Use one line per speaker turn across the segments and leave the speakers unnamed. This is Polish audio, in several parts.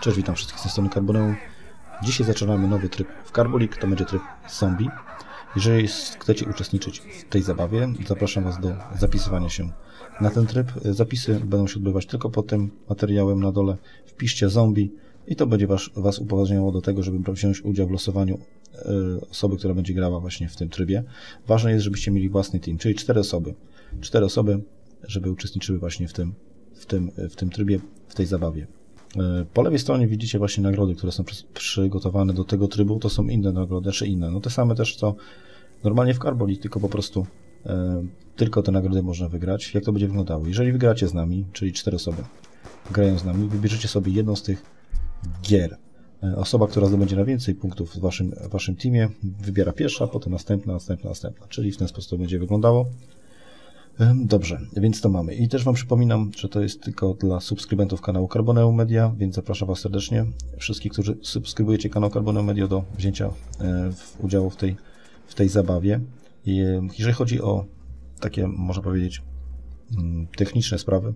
Cześć, witam wszystkich z tej strony Carboneum. Dzisiaj zaczynamy nowy tryb w Carbolik, to będzie tryb zombie. Jeżeli chcecie uczestniczyć w tej zabawie, zapraszam Was do zapisywania się na ten tryb. Zapisy będą się odbywać tylko pod tym materiałem na dole. Wpiszcie zombie i to będzie was, was upoważniało do tego, żeby wziąć udział w losowaniu y, osoby, która będzie grała właśnie w tym trybie. Ważne jest, żebyście mieli własny team, czyli cztery osoby. Cztery osoby, żeby uczestniczyły właśnie w tym, w tym, w tym trybie, w tej zabawie. Y, po lewej stronie widzicie właśnie nagrody, które są przygotowane do tego trybu. To są inne nagrody, czy inne. No te same też, co normalnie w Carboli, tylko po prostu tylko te nagrody można wygrać. Jak to będzie wyglądało? Jeżeli wygracie z nami, czyli cztery osoby grają z nami, wybierzecie sobie jedną z tych gier. E, osoba, która zdobędzie najwięcej punktów w waszym, w waszym teamie, wybiera pierwsza, potem następna, następna, następna. Czyli w ten sposób to będzie wyglądało. Dobrze, więc to mamy. I też Wam przypominam, że to jest tylko dla subskrybentów kanału Carboneum Media, więc zapraszam Was serdecznie. Wszystkich, którzy subskrybujecie kanał Carboneum Media do wzięcia e, w udziału w tej, w tej zabawie. I jeżeli chodzi o takie, można powiedzieć, mm, techniczne sprawy,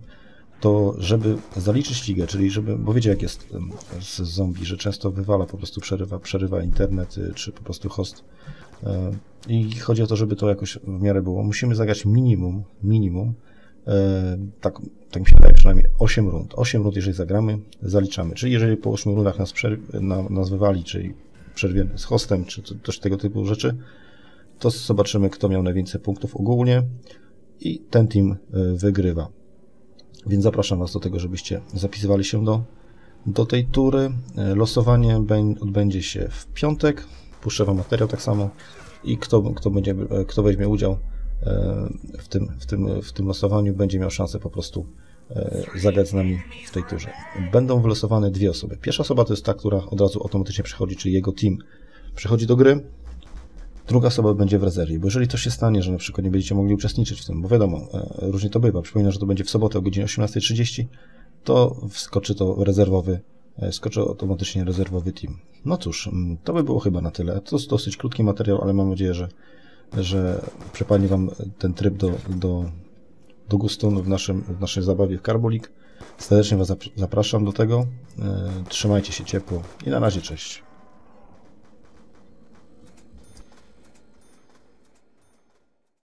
to żeby zaliczyć ligę, czyli żeby, bo wiecie jak jest z zombie, że często wywala, po prostu przerywa, przerywa internet, y, czy po prostu host. E, I chodzi o to, żeby to jakoś w miarę było. Musimy zagrać minimum, minimum, e, tak, tak mi się wydaje, przynajmniej 8 rund. 8 rund, jeżeli zagramy, zaliczamy. Czyli jeżeli po 8 rundach nas, na, nas wywali, czyli przerwiemy z hostem, czy też tego typu rzeczy, to zobaczymy, kto miał najwięcej punktów ogólnie i ten team y, wygrywa. Więc zapraszam Was do tego, żebyście zapisywali się do, do tej tury. Y, losowanie odbędzie się w piątek. Puszczę Wam materiał tak samo i kto, kto, będzie, y, kto weźmie udział w tym, w, tym, w tym losowaniu, będzie miał szansę po prostu zagrać z nami w tej turze. Będą wylosowane dwie osoby. Pierwsza osoba to jest ta, która od razu automatycznie przechodzi, czyli jego team przechodzi do gry, druga osoba będzie w rezerwie. Bo jeżeli to się stanie, że na przykład nie będziecie mogli uczestniczyć w tym, bo wiadomo, e, różnie to bywa, przypominam, że to będzie w sobotę o godzinie 18.30, to wskoczy to rezerwowy, e, skoczy automatycznie rezerwowy team. No cóż, mm, to by było chyba na tyle. To jest dosyć krótki materiał, ale mam nadzieję, że, że przepadnie Wam ten tryb do, do, do gustu w, naszym, w naszej zabawie w Carbolik. Serdecznie Was zapraszam do tego. E, trzymajcie się ciepło i na razie cześć.